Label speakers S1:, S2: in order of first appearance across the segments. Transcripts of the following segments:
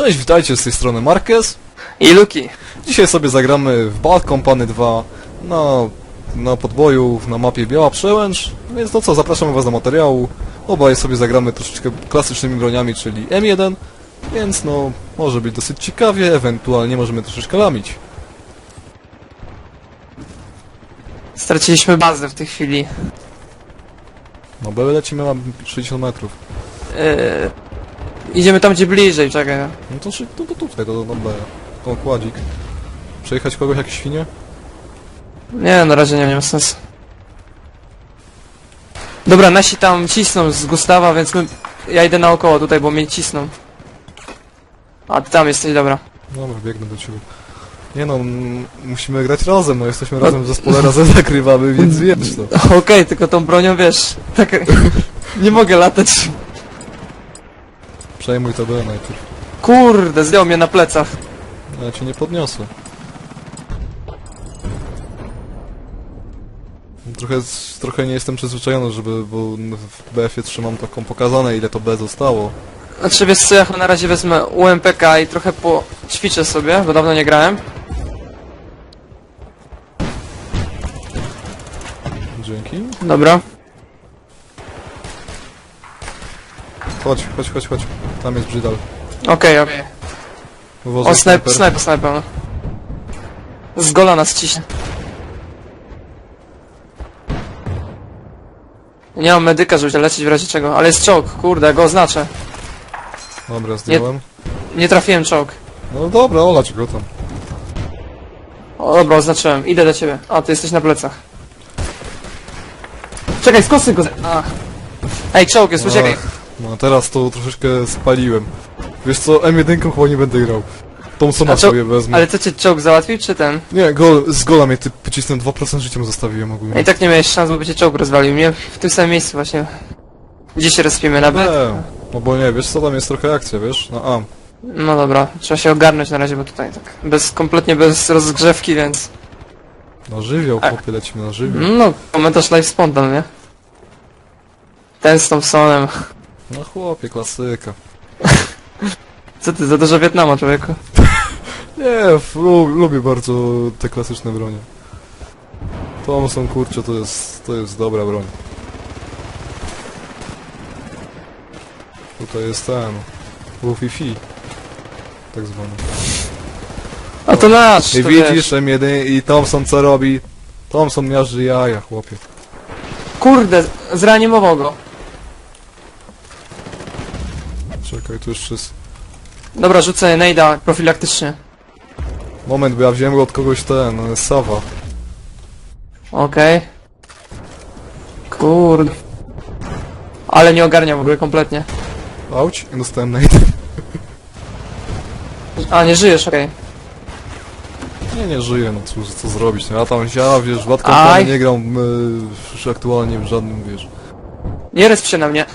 S1: Cześć, witajcie z tej strony Marquez.
S2: I Luki.
S1: Dzisiaj sobie zagramy w Bad Company 2 na, na podboju na mapie Biała Przełęcz. Więc no co, zapraszamy was do materiału. Obaj sobie zagramy troszeczkę klasycznymi broniami, czyli M1. Więc no, może być dosyć ciekawie, ewentualnie możemy troszeczkę lamić.
S2: Straciliśmy bazę w tej chwili.
S1: No, B lecimy na 60 metrów.
S2: Yy, idziemy tam gdzie bliżej, czekaj.
S1: No to, szy- to, to tutaj, to do B. To kładzik. Przejechać kogoś jak świnie?
S2: Nie, na razie nie, nie ma sensu. Dobra, nasi tam cisną z Gustawa, więc my... Ja idę naokoło tutaj, bo mnie cisną. A ty tam jesteś, dobra.
S1: Dobra, biegnę do ciebie. Nie no, m- musimy grać razem, no jesteśmy razem w zespole, razem zagrywamy, więc wiesz to.
S2: Okej, tylko tą bronią, wiesz, tak... nie mogę latać.
S1: Przejmuj to B najpierw.
S2: Kurde, zdjął mnie na plecach.
S1: No, Ja cię nie podniosę. Trochę, trochę nie jestem przyzwyczajony, żeby, bo w BF-ie trzymam taką pokazane, ile to B zostało.
S2: Znaczy, wiesz co, ja chyba na razie wezmę UMPK i trochę poćwiczę sobie, bo dawno nie grałem.
S1: Dzięki.
S2: Dobra.
S1: Chodź, chodź, chodź, chodź. Tam jest Brzydal.
S2: Okej, okej. O, snajp,
S1: snajper,
S2: snajper. no. Z gola nas ciśnie. Nie mam medyka, żeby leczyć w razie czego, ale jest czołg, kurde, go oznaczę.
S1: Dobra, zdjąłem.
S2: Nie trafiłem czołg.
S1: No dobra, olać go tam.
S2: O, dobra, oznaczyłem, idę do ciebie. A, ty jesteś na plecach. Czekaj, skosy go... z- A. Ej, czołg jest, uciekaj.
S1: Ach, No teraz to troszeczkę spaliłem. Wiesz co, M1 chyba nie będę grał. Thompsona
S2: A co-
S1: sobie wezmę.
S2: Ale co cię czołg załatwił, czy ten?
S1: Nie, gol, z gola mnie ty pocisnął 2% życiem zostawiłem ogólnie.
S2: Ja I tak nie miałeś szans, bo by cię czołg rozwalił. Mnie w tym samym miejscu właśnie. Gdzie się respimy, na B?
S1: Nie, no bo nie, wiesz co, tam jest trochę akcja, wiesz? Na A.
S2: No dobra, trzeba się ogarnąć na razie, bo tutaj tak bez, kompletnie bez rozgrzewki, więc...
S1: Na żywioł,
S2: A-
S1: chłopie, lecimy na żywioł.
S2: No, komentarz live spontan, nie? Ten z Thompsonem.
S1: No chłopie, klasyka.
S2: Co ty, za dużo Wietnama, człowieku?
S1: Nie, f- lu, lubię bardzo te klasyczne bronie. Thompson, kurczę, to jest, to jest dobra broń. Tutaj jest ten... Wi-Fi. Tak zwany.
S2: A to nasz,
S1: I
S2: to
S1: widzisz,
S2: wiesz.
S1: M1 i Thompson co robi? Thompson miażdży jaja, chłopie.
S2: Kurde, zreanimował go.
S1: Czekaj, tu jeszcze jest...
S2: Dobra, rzucę Nejda profilaktycznie.
S1: Moment, bo ja wziąłem od kogoś ten, Sawa.
S2: Okej. Kurde. Ale nie ogarnia w ogóle kompletnie.
S1: Auć, i dostałem nade.
S2: A, nie żyjesz, okej.
S1: Nie, nie żyję, no cóż, co zrobić, no ja tam ja, wiesz, w
S2: Aj.
S1: nie gram y, już aktualnie w żadnym, wiesz.
S2: Nie resp się na mnie.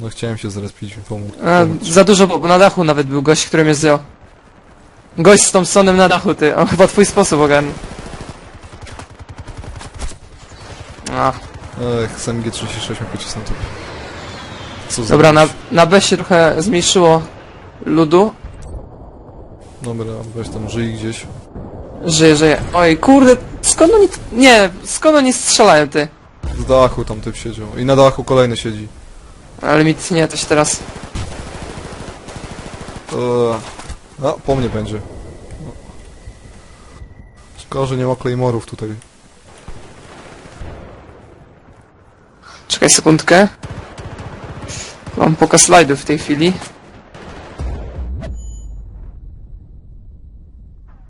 S1: No chciałem się zrespić, pomóc.
S2: A,
S1: pomóc.
S2: za dużo, bo na dachu nawet był gość, który mnie zdjął. Gość z Thompsonem na dachu, ty. On chyba twój sposób ogarnął. A,
S1: Ech, z MG36 mnie pocisnął to. Co
S2: dobra, na, na B się trochę zmniejszyło ludu.
S1: Dobra, weź tam żyj gdzieś.
S2: Żyje, żyje. Oj, kurde, skąd oni... Nie, skąd oni strzelają, ty?
S1: Z dachu tam typ siedział. I na dachu kolejny siedzi.
S2: Ale mi nie, to się teraz...
S1: Eee, a, po mnie będzie. No. Szkoda, że nie ma Claymorów tutaj.
S2: Czekaj sekundkę. Mam pokaz slajdów w tej chwili.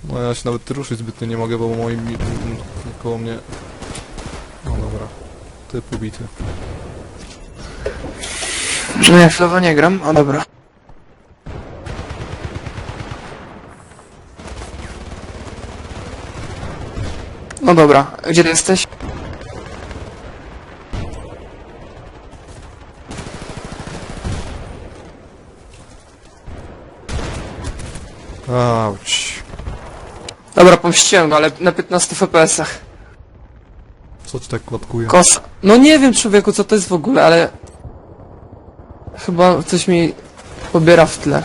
S1: No ja się nawet ruszyć zbytnio nie mogę, bo moi mi, m, koło mnie... No dobra. Typ ubity.
S2: No ja chwilowo nie gram, o dobra. No dobra, gdzie ty jesteś?
S1: Auć.
S2: Dobra, pomściłem go, ale na 15 FPS-ach.
S1: Co ci tak klatkuje?
S2: Kosa. No nie wiem człowieku co to jest w ogóle, ale... Chyba coś mi pobiera w tle.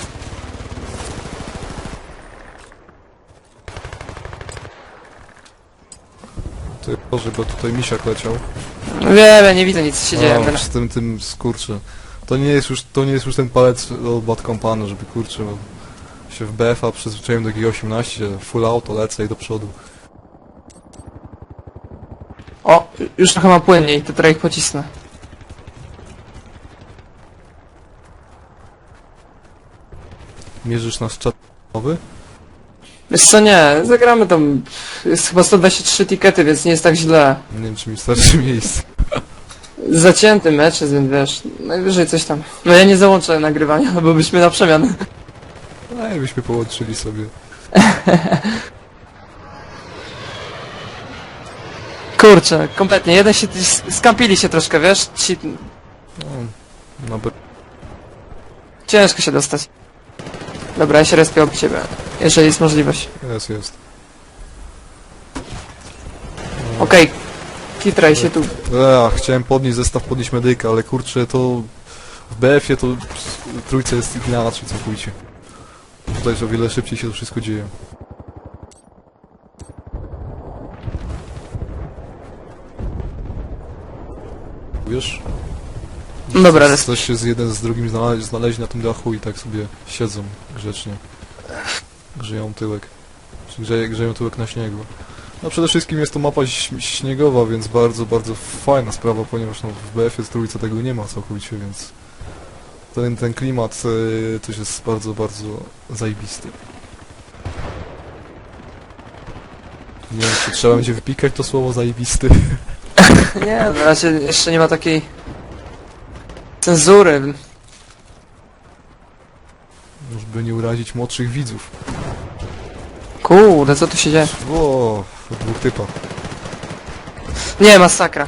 S1: Ty Boże, bo tutaj misiak leciał.
S2: Wiem, nie widzę nic, się dzieje.
S1: Z tym, tym skurczy. To nie jest już, to nie jest już ten palec od Bad Company, żeby kurczę, bo się w BFA przyzwyczaiłem do G18, full auto, lecę i do przodu.
S2: O, już trochę ma płynniej, to trochę ich pocisnę.
S1: Mierzysz nasz czat nowy?
S2: Wiesz co, nie, zagramy tam, jest chyba 123 tikety, więc nie jest tak źle.
S1: Nie wiem, czy mi starczy miejsce.
S2: Zacięty mecz jest, więc wiesz, najwyżej coś tam. No ja nie załączę nagrywania, bo byśmy na przemian.
S1: No i byśmy połączyli sobie.
S2: Kurczę, kompletnie, jeden się, skampili się troszkę, wiesz, ci,
S1: No, no be...
S2: ciężko się dostać. Dobra, ja się respię obok ciebie, jeżeli jest możliwość.
S1: jest, jest.
S2: Okej, kitraj się tu.
S1: Ja, chciałem podnieść zestaw, podnieść medyka, ale kurczę, to w BF-ie to trójce jest inaczej całkowicie. Tutaj że o wiele szybciej się to wszystko dzieje. Wiesz?
S2: Dobra,
S1: Coś- Coś się z jeden z drugim znaleźli, znaleźli na tym dachu i tak sobie siedzą grzecznie. Grzeją tyłek. Czy grzeje, grzeją tyłek na śniegu. No przede wszystkim jest to mapa ś- śniegowa, więc bardzo, bardzo fajna sprawa, ponieważ no, w BF-ie z trójce tego nie ma całkowicie, więc ten, ten klimat y, też jest bardzo, bardzo zajebisty. Nie wiem, czy trzeba będzie wypikać to słowo zajebisty.
S2: Nie, na razie jeszcze nie ma takiej cenzury.
S1: Żeby nie urazić młodszych widzów.
S2: Kurde, co tu się dzieje?
S1: O, dwóch typach.
S2: Nie, masakra.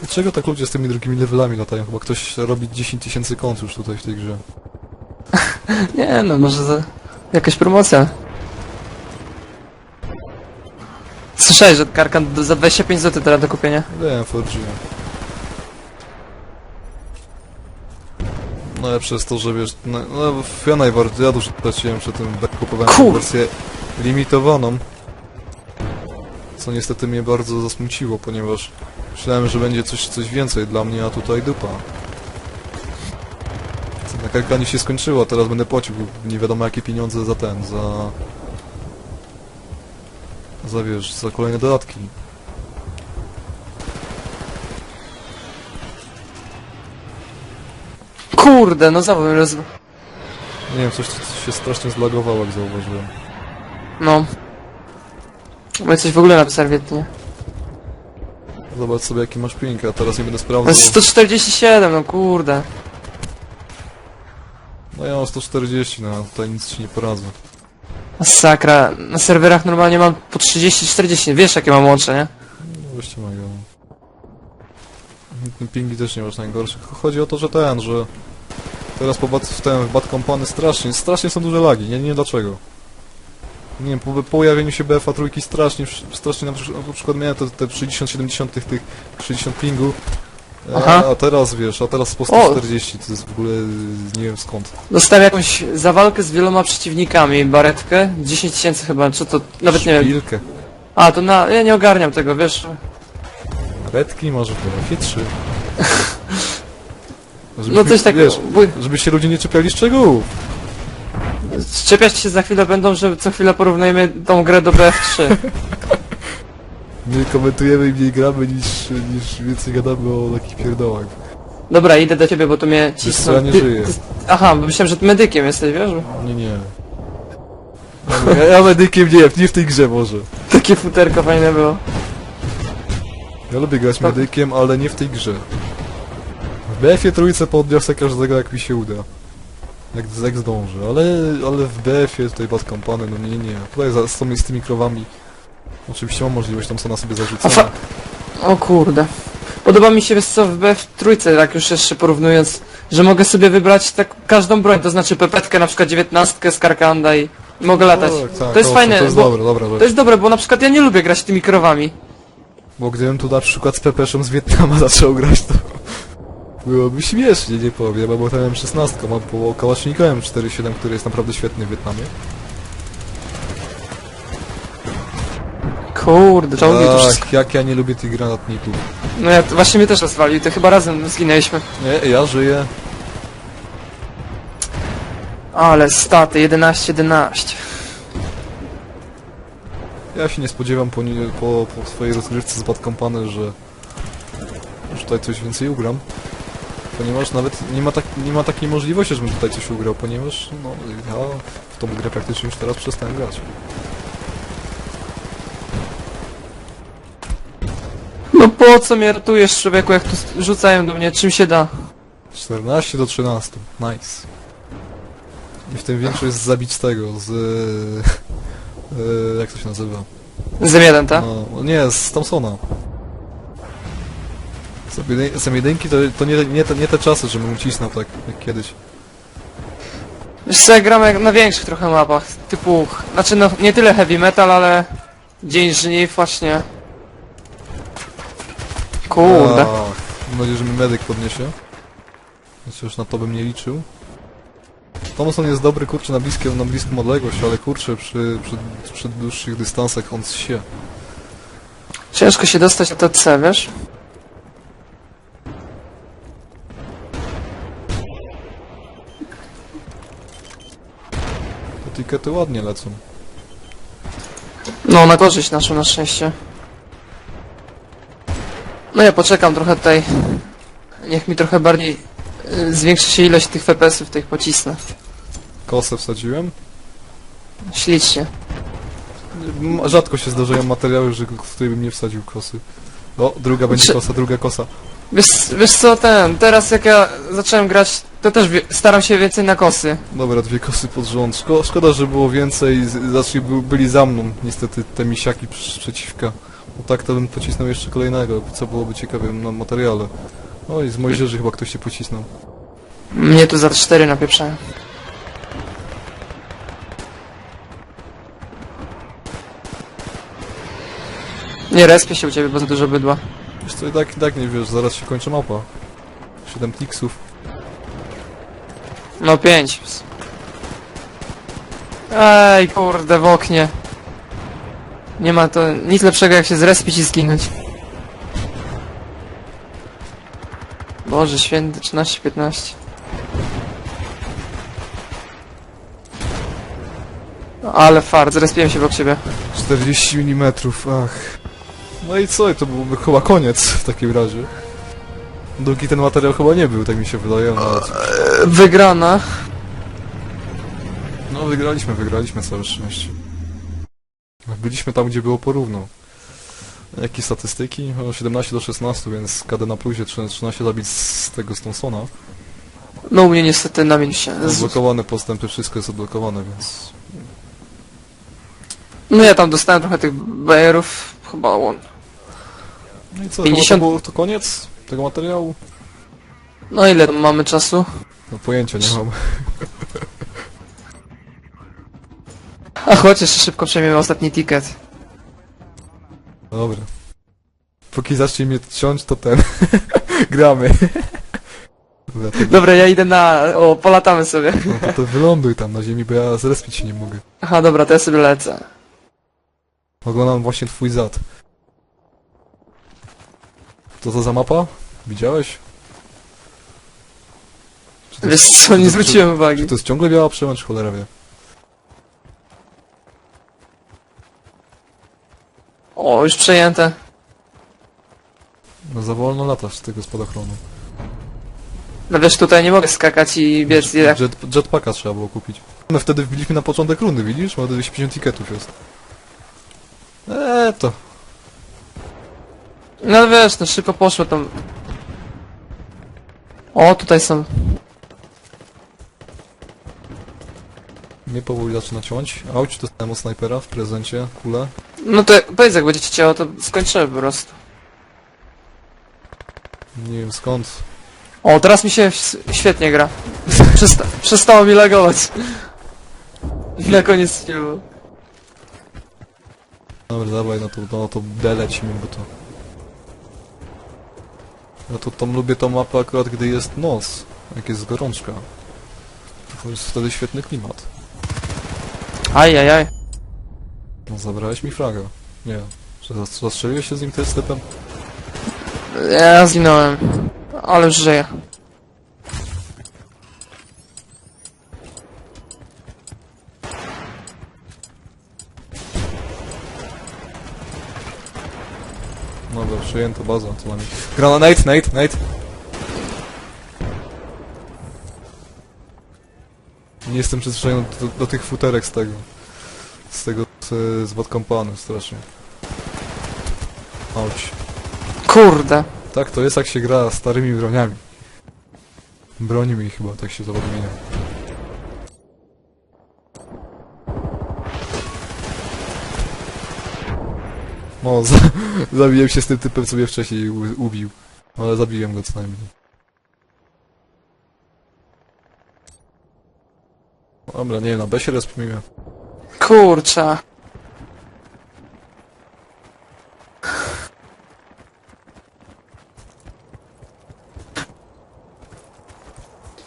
S1: Dlaczego tak ludzie z tymi drugimi levelami latają? Chyba ktoś robi 10 tysięcy kont już tutaj w tej grze.
S2: Nie no, może za... jakaś promocja. Słyszałeś, że Karkan za 25 zł teraz do kupienia?
S1: Wiem, Forge. Ale przez to, że wiesz, no, no ja najbardziej, ja dużo straciłem przy tym, jak kupowałem
S2: Kur-
S1: wersję limitowaną. Co niestety mnie bardzo zasmuciło, ponieważ myślałem, że będzie coś, coś więcej dla mnie, a tutaj dupa. Na Karkanie się skończyło, teraz będę płacił nie wiadomo jakie pieniądze za ten, za... Za wiesz, za kolejne dodatki.
S2: Kurde, no znowu roz...
S1: Nie wiem, coś, coś się strasznie zlagowało, jak zauważyłem.
S2: No. Bo coś w ogóle na serwie, nie?
S1: Zobacz sobie jaki masz ping, a teraz nie będę
S2: No
S1: sprawdzał.
S2: 147, no kurde.
S1: No ja mam 140, no tutaj nic ci nie poradzę.
S2: Masakra. Na serwerach normalnie mam po 30-40, wiesz jakie mam łącze, nie?
S1: No weźcie mego. Ten pingi też nie masz najgorszych. Chodzi o to, że ten, że Teraz po bat, w ten, w bat kompany strasznie, strasznie są duże lagi, nie, nie wiem dlaczego. Nie wiem, po, po się BFA trójki strasznie, strasznie na przykład, na przykład miałem te, te 60-70 tych, tych 60 pingu. E,
S2: Aha.
S1: A, teraz wiesz, a teraz po 140, o. to jest w ogóle nie wiem skąd.
S2: Dostałem jakąś zawalkę z wieloma przeciwnikami, baretkę, 10 tysięcy chyba, czy to nawet Szpilkę. nie wiem. A, to na... ja nie ogarniam tego, wiesz.
S1: Baretki może w BF3.
S2: No coś takiego. Bo-
S1: żeby się ludzie nie czepiali szczegółów.
S2: Szczepiać się za chwilę będą, że co chwilę porównajmy tą grę do BF3.
S1: Mniej komentujemy i mniej gramy niż, niż więcej gadamy o takich pierdołach.
S2: Dobra, idę do ciebie, bo tu mnie cisną.
S1: ja nie żyję.
S2: aha, bo myślałem, że ty medykiem jesteś, wiesz?
S1: Nie, nie. Ja, ja medykiem nie, nie w tej grze może.
S2: Takie futerko fajne było.
S1: Ja lubię grać medykiem, ale nie w tej grze. BF-ie trójce podniosę każdego jak mi się uda. Jak, jak zdążę, ale, ale w BF-ie tutaj Bad Company, no nie, nie. Tutaj za, z, tymi, z tymi krowami oczywiście mam możliwość tam sama sobie
S2: A
S1: zarzucenia.
S2: fa- O kurde. Podoba mi się, wiesz co, w BF trójce, tak już jeszcze porównując, że mogę sobie wybrać tak każdą broń, to znaczy pepetkę, na przykład 19 z Karkanda i mogę latać.
S1: Tak, tak,
S2: to jest fajne,
S1: To jest
S2: bo,
S1: dobre, dobra
S2: to jest dobre, bo na przykład ja nie lubię grać tymi krowami.
S1: Bo gdybym tu na przykład z Pepeszem z Wietnama zaczął grać, to byłoby śmiesznie, nie powiem, bo tam M16 mam po kałaszniku M47, który jest naprawdę świetny w Wietnamie.
S2: Kurde, czołgi to wszystko.
S1: Ach, jak ja nie lubię tych granatników.
S2: No ja, właśnie mnie też rozwalił, to chyba razem zginęliśmy.
S1: Nie, ja żyję.
S2: Ale staty, 11-11.
S1: Ja się nie spodziewam po, nie- po, po swojej rozgrywce z Bad Company, że, że tutaj coś więcej ugram. Ponieważ nawet nie ma, tak, nie ma takiej możliwości, żebym tutaj coś ugrał, ponieważ no, ja w tą grę praktycznie już teraz przestałem grać.
S2: No po co mnie ratujesz, człowieku, jak tu rzucają do mnie, czym się da?
S1: 14 do 13. Nice. I w tym większość jest zabić tego, z... e, jak to się nazywa?
S2: Z M1, tak?
S1: No, nie, z Thompsona. Z jedynki to, to nie, nie, te, nie te czasy, żebym ucisnął tak jak kiedyś.
S2: Wiesz co, ja gram jak na większych trochę mapach, typu, znaczy no nie tyle heavy metal, ale Dzień Żniw właśnie. Kurde.
S1: Ach, mam nadzieję, że mi medyk podniesie. Chociaż na to bym nie liczył. Thompson jest dobry, kurczę, na, bliskie, na bliską odległość, ale kurczę, przy, przy, przy dłuższych dystansach on się.
S2: Ciężko się dostać na to C, wiesz?
S1: Te tikety ładnie lecą.
S2: No, na korzyść naszą, na szczęście. No ja poczekam trochę tutaj. Niech mi trochę bardziej y, zwiększy się ilość tych FPS-ów, tych pocisnę.
S1: Kosę wsadziłem.
S2: Ślicznie.
S1: M- Rzadko się zdarzają materiały, że, w której bym nie wsadził kosy. O, druga będzie
S2: Czy-
S1: kosa, druga kosa.
S2: Wiesz, wiesz co, ten, teraz jak ja zacząłem grać, to też wie, staram się więcej na kosy.
S1: Dobra, dwie kosy pod rząd. Szko szkoda, że było więcej, z- znaczy by, byli za mną, niestety, te misiaki przy- przeciwka. Bo tak to bym pocisnął jeszcze kolejnego, co byłoby ciekawe na materiale. Oj, z Mojżerzy chyba ktoś się pocisnął.
S2: Mnie tu za cztery napieprzają. Nie respię się u ciebie, bo za dużo bydła.
S1: Wiesz co, i tak, i tak nie wiesz, zaraz się kończy mapa. 7 tiksów.
S2: No pięć. Ej, kurde, w oknie. Nie ma to nic lepszego jak się zrespić i zginąć. Boże święty, 13-15. No, Ale fart, zrespiłem się obok ciebie.
S1: 40 mm, ach. No i co, to byłby chyba koniec w takim razie. Długi ten materiał chyba nie był, tak mi się wydaje. No, ale cóż.
S2: Wygrana.
S1: no wygraliśmy, wygraliśmy całe szczęście. Byliśmy tam, gdzie było porówno. Jakie statystyki? O, 17 do 16, więc KD na plusie 13 zabić z tego Stonsona.
S2: No u mnie niestety na minusie. Z-
S1: Odblokowane postępy, wszystko jest odblokowane, więc...
S2: No ja tam dostałem trochę tych bajerów. Chyba on.
S1: No i co,
S2: 50
S1: 50... to, było, to koniec tego materiału?
S2: No ile tam mamy czasu?
S1: No pojęcia nie mam.
S2: A chodź jeszcze szybko przejmiemy ostatni ticket.
S1: Dobra. Póki zacznie mnie ciąć, to ten... Gramy. Dobra, to,
S2: Dobra, ja idę na... O, polatamy sobie.
S1: no to, to wyląduj tam na ziemi, bo ja zrespić się nie mogę.
S2: Aha, dobra, to ja sobie lecę.
S1: Oglądam właśnie twój zad. Co to za mapa? Widziałeś? Czy to
S2: Wiesz
S1: jest-
S2: co, nie
S1: czy-
S2: zwróciłem uwagi.
S1: Czy to jest ciągle biała przełęcz, cholera wie.
S2: O, już przejęte.
S1: No za wolno latasz z tego spadochronu.
S2: No wiesz, tutaj nie mogę skakać i biec jak...
S1: Jet, jetpacka trzeba było kupić. No wtedy wbiliśmy na początek rundy, widzisz? Ma 250 tiketów jest. Eee, to.
S2: No wiesz, no szybko poszło tam. O, tutaj są.
S1: Mnie powoli zaczyna ciąć. Auć, dostałem od snajpera w prezencie, kulę.
S2: No to powiedz, jak będziecie chciało, to skończymy po prostu.
S1: Nie wiem skąd.
S2: O, teraz mi się s- świetnie gra. Przesta przestało mi lagować. Na koniec nie było.
S1: Dobra, dawaj, no to, no to D lecimy, bo to... No to tam lubię tą mapę akurat, gdy jest noc, jak jest gorączka. To jest wtedy świetny klimat.
S2: Aj, aj, aj.
S1: No zabrałeś mi fraga. Nie. Czy zas- zastrzeliłeś się z nim, ty z typem?
S2: Ja zginąłem. Ale już żyję.
S1: Dobra, przyjęto baza, co najmniej. Grana Nate, Nate, Nate. Nie jestem przyzwyczajony do, do tych futerek z tego. Z tego, z, z Bad Company, strasznie. Auć.
S2: Kurde.
S1: Tak, to jest jak się gra starymi broniami. Broni mi chyba, tak się to odmienia. No, za, zabiłem się z tym typem, co mnie wcześniej ubił. Ale zabiłem go co najmniej. Dobra, nie wiem, na B się respimy.
S2: Kurczę.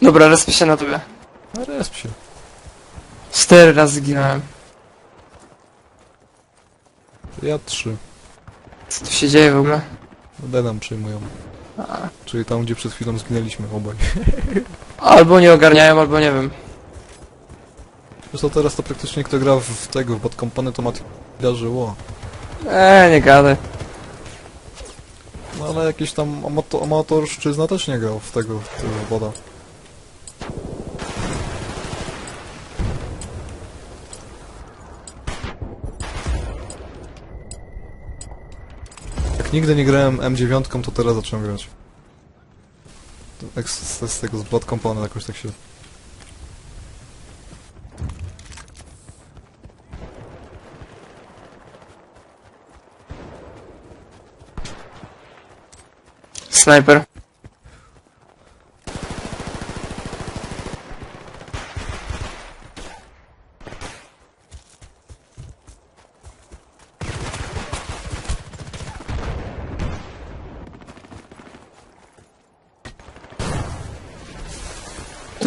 S2: Dobra, respię się na tobie.
S1: No resp się.
S2: Cztery razy zginąłem.
S1: Ja trzy.
S2: Co tu się dzieje w ogóle?
S1: D nam przyjmują. Czyli tam, gdzie przed chwilą zginęliśmy obaj.
S2: Albo nie ogarniają, albo nie wiem.
S1: Zresztą teraz to praktycznie kto gra w, tego, w Bad Company to ma żyło.
S2: Eee, nie gadaj.
S1: No ale jakiś tam amato, amatorszczyzna też nie grał w tego, w tego woda. Nigdy nie grałem M9, to teraz zacząłem grać. Z, z, tego, z Blood Company jakoś tak się...
S2: Snajper.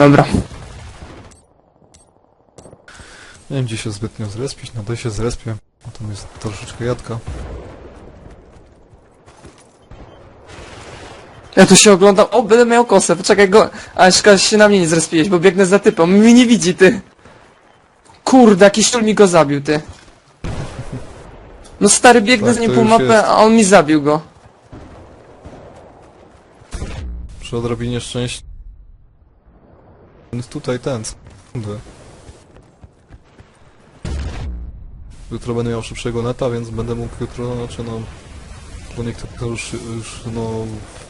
S2: Dobra.
S1: Nie wiem gdzie się zbytnio zrespić, na się zrespię. A tam jest troszeczkę jadka.
S2: Ja tu się oglądam. O, będę miał kosę. Poczekaj go. A szkoda, się na mnie nie zrespiłeś, bo biegnę za typem. On mnie nie widzi, ty. Kurde, jakiś szul mi go zabił, ty. No stary, biegnę
S1: Tak,
S2: z nim
S1: to
S2: pół
S1: już
S2: mapy,
S1: jest.
S2: a on mi zabił go.
S1: Przy odrobinie szczęścia... Więc Tutaj ten... Kurde. Jutro będę miał szybszego neta, więc będę mógł jutro, znaczy no... Bo niektórych już, już, no...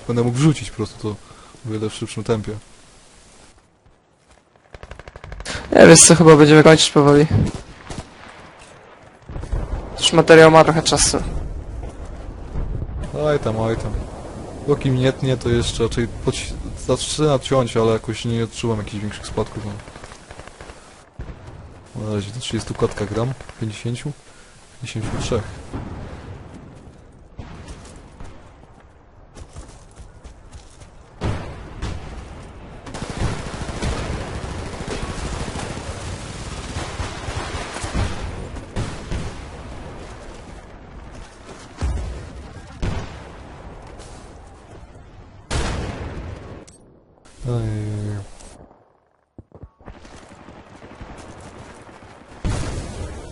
S1: Będę mógł wrzucić po prostu to o wiele w szybszym tempie.
S2: Ja wiesz co, chyba będziemy kończyć powoli. Już materiał ma trochę czasu.
S1: Oj tam, oj tam. Póki mnie tnie, to jeszcze raczej poci- zaczyna ciąć, ale jakoś nie odczułam jakichś większych spadków. No. Na razie do 30 klatka gram, 50, 53.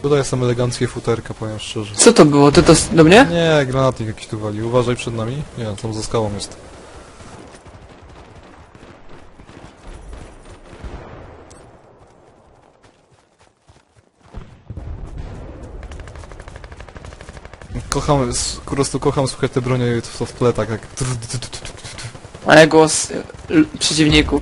S1: Tutaj są eleganckie futerka, powiem szczerze.
S2: Co to było? Ty to s- do mnie?
S1: Nie, granatnik jakiś tu wali. Uważaj przed nami. Nie, tam za skałą jest. Kocham, s- po prostu kocham słuchać te bronie w, w tle, tak jak...
S2: A ja głos y, l- przeciwników.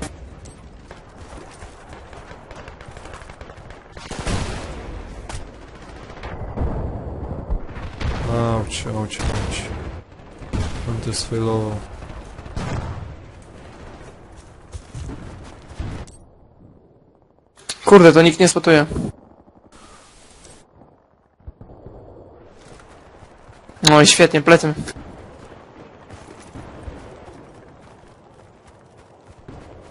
S1: Auć, auć, auć. Mam też.
S2: Kurde, to nikt nie spotuje. No i świetnie, plecem.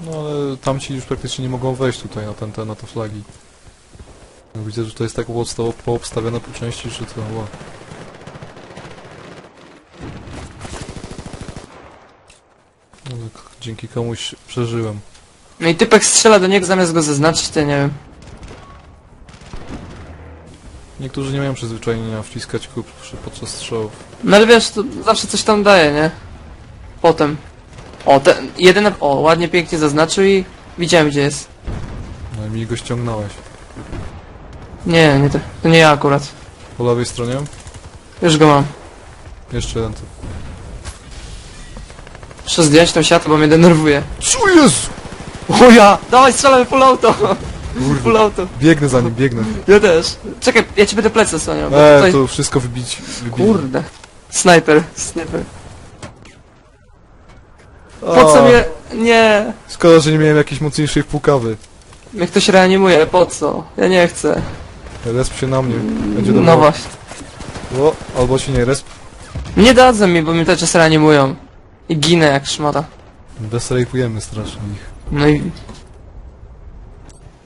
S1: No ale tamci już praktycznie nie mogą wejść tutaj na, ten, te, na te flagi. No, Widzę, że to jest tak poobsta- poobstawione po części, że to... Ła. No, tak Dzięki komuś przeżyłem.
S2: No i typek strzela do niego zamiast go zaznaczyć, to nie wiem.
S1: Niektórzy nie mają przyzwyczajenia wciskać przy- podczas strzałów.
S2: No ale wiesz, to zawsze coś tam daje, nie? Potem. O, ten, jeden, o, ładnie, pięknie zaznaczył i widziałem gdzie jest.
S1: No i mi go ściągnąłeś.
S2: Nie, nie to, to nie ja akurat.
S1: Po lewej stronie?
S2: Już go mam.
S1: Jeszcze jeden typ.
S2: Muszę zdjąć tą siatę, bo mnie denerwuje.
S1: Co jest?
S2: O ja! Dawaj, strzelamy full auto! Full auto.
S1: Biegnę za nim, biegnę.
S2: Ja też. Czekaj, ja ci będę plecy osłaniał, bo
S1: Eee,
S2: tutaj...
S1: to wszystko wybić. wybić.
S2: Kurde. Snajper, snajper. Po co mnie... Nie.
S1: Szkoda, że nie miałem jakiejś mocniejszej wpłukawy.
S2: Mnie ktoś reanimuje, po co? Ja nie chcę.
S1: Resp się na mnie. Będzie dobrze.
S2: No właśnie.
S1: O, albo się nie resp.
S2: Nie dadzą mi, bo mnie cały czas reanimują. I ginę jak szmata.
S1: Bezrejpujemy strasznie ich.
S2: No i...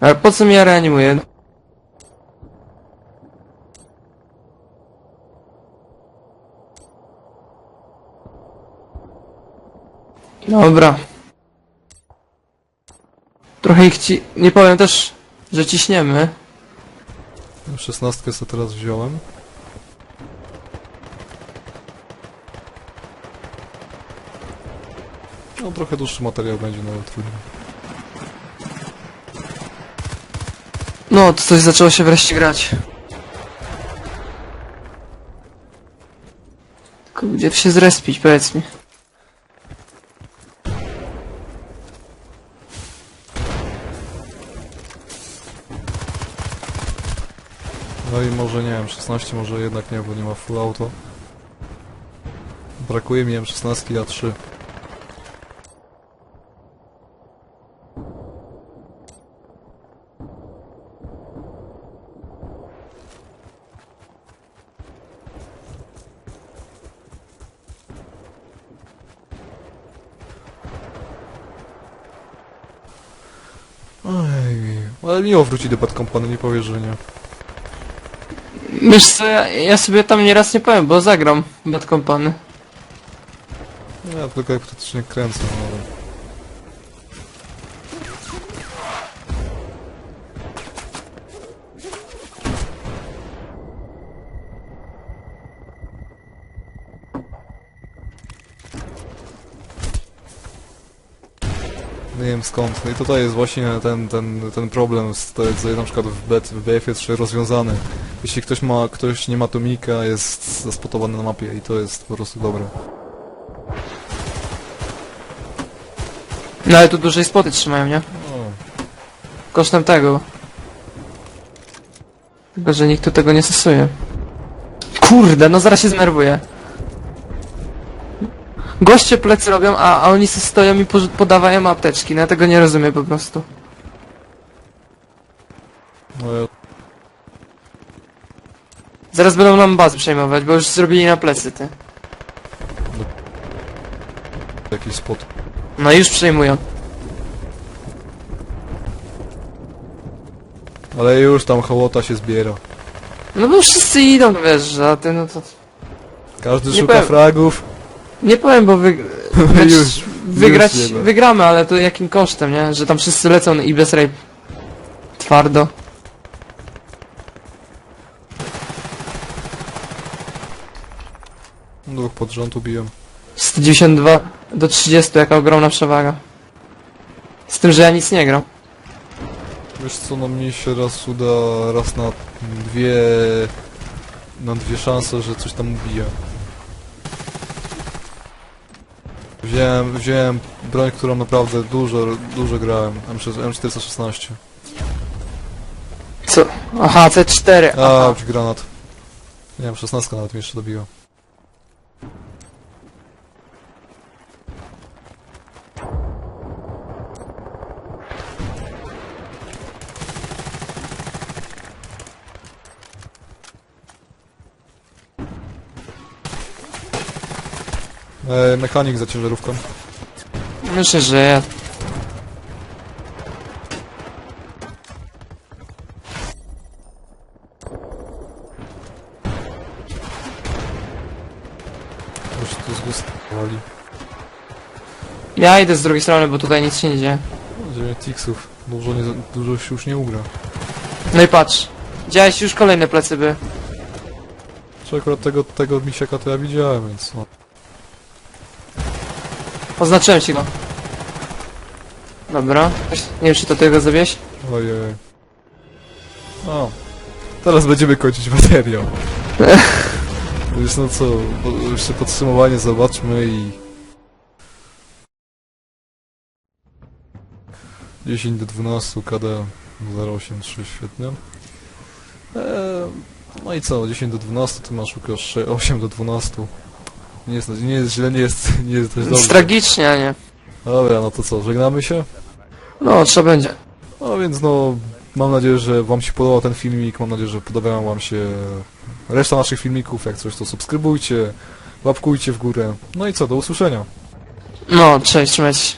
S2: Ale po co mnie reanimuje? Dobra. Trochę ich ci... Nie powiem też, że ciśniemy.
S1: Szesnastkę sobie teraz wziąłem. No trochę dłuższy materiał będzie, no ale trudno.
S2: No, to coś zaczęło się wreszcie grać. Tylko gdzie się zrespić, powiedz mi.
S1: No i może nie wiem, 16 może jednak nie, bo nie ma full auto. Brakuje mi M16 A3. Miło wróci do Bad Company, nie powiesz, że nie.
S2: Wiesz co, ja, ja sobie tam nieraz nie powiem, bo zagram Bad Company.
S1: Ja tylko jak praktycznie kręcę, no ale... Nie wiem skąd. No i tutaj jest właśnie ten, ten, ten problem z to, co na przykład w, BF, w BF jest rozwiązany. Jeśli ktoś ma, ktoś nie ma tomika, jest zaspotowany na mapie i to jest po prostu dobre.
S2: No ale tu dłużej spoty trzymają, nie?
S1: O,
S2: Kosztem tego. Tylko, że nikt tu tego nie stosuje. Kurde, no zaraz się znerwuję. Goście plecy robią, a, a oni se stoją i po- podawają apteczki. No ja tego nie rozumiem po prostu. Zaraz będą nam bazy przejmować, bo już zrobili na plecy, ty.
S1: jakiś spot.
S2: No już przejmują.
S1: Ale już tam hołota się zbiera.
S2: No bo wszyscy idą, wiesz, a ty no to...
S1: Każdy
S2: Nie
S1: szuka
S2: powiem-
S1: fragów.
S2: Nie powiem, bo wy...
S1: Już,
S2: Już, wygrać,
S1: już nie ma.
S2: wygramy, ale to jakim kosztem, nie? Że tam wszyscy lecą i bez rape. Twardo.
S1: Dwóch pod rząd ubiłem.
S2: 192 do 30, jaka ogromna przewaga. Z tym, że ja nic nie gram.
S1: Wiesz co, no mnie się raz uda, raz na dwie... na dwie szanse, że coś tam ubije. Wziąłem, wziąłem broń, którą naprawdę dużo, dużo grałem. M4- M416.
S2: Co? Aha, C4.
S1: A,
S2: Aha.
S1: granat. Nie wiem, 16 nawet mnie jeszcze dobiła. E, mechanik za ciężarówką.
S2: Myślę, że ja...
S1: Już tu zgustowali.
S2: Ja idę z drugiej strony, bo tutaj nic się nie dzieje.
S1: 9 tiksów. Dużo, nie, dużo się już nie ugra.
S2: No i patrz. Widziałeś już kolejne plecy by.
S1: Czy akurat tego, tego misiaka to ja widziałem, więc no.
S2: Oznaczyłem ci go. Dobra. Nie wiem czy to ty go zrobiłeś?
S1: Ojej. O. Teraz będziemy kończyć materiał. Już no co, jeszcze podsumowanie zobaczmy i... 10 do 12 KD 083, świetnie. Eee, no i co, 10 do 12, ty masz Łukasz sze- 8 do 12. Nie jest, nie jest źle, nie jest, nie jest dość
S2: Jest
S1: dobrze.
S2: tragicznie, a nie.
S1: Dobra, no to co, żegnamy się?
S2: No, trzeba będzie.
S1: No więc no, mam nadzieję, że wam się podobał ten filmik, mam nadzieję, że podobają wam się reszta naszych filmików, jak coś to subskrybujcie, łapkujcie w górę. No i co, do usłyszenia.
S2: No, cześć, trzymajcie się.